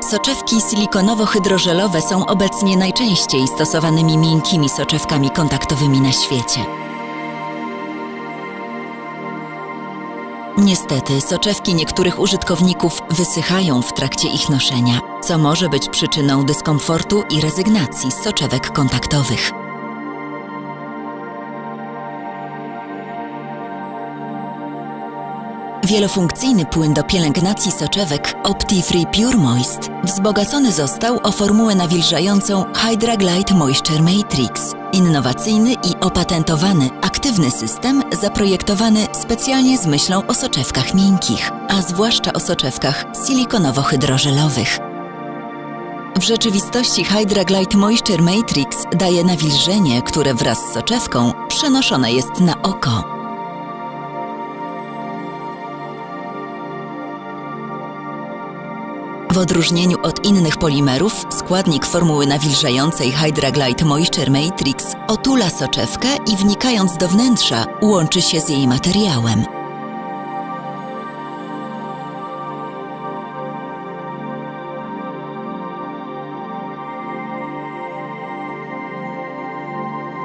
Soczewki silikonowo-hydrożelowe są obecnie najczęściej stosowanymi miękkimi soczewkami kontaktowymi na świecie. Niestety, soczewki niektórych użytkowników wysychają w trakcie ich noszenia, co może być przyczyną dyskomfortu i rezygnacji z soczewek kontaktowych. Wielofunkcyjny płyn do pielęgnacji soczewek OptiFree Pure Moist wzbogacony został o formułę nawilżającą Hydra Glide Moisture Matrix. Innowacyjny i opatentowany aktywny system zaprojektowany specjalnie z myślą o soczewkach miękkich, a zwłaszcza o soczewkach silikonowo-hydrożelowych. W rzeczywistości Hydra Glide Moisture Matrix daje nawilżenie, które wraz z soczewką przenoszone jest na oko. W odróżnieniu od innych polimerów, składnik formuły nawilżającej Hydra Glide Moisture Matrix otula soczewkę i wnikając do wnętrza, łączy się z jej materiałem.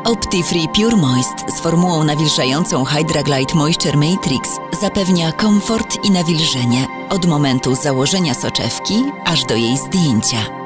OptiFree Pure Moist z formułą nawilżającą Hydra Glide Moisture Matrix zapewnia komfort i nawilżenie od momentu założenia soczewki aż do jej zdjęcia.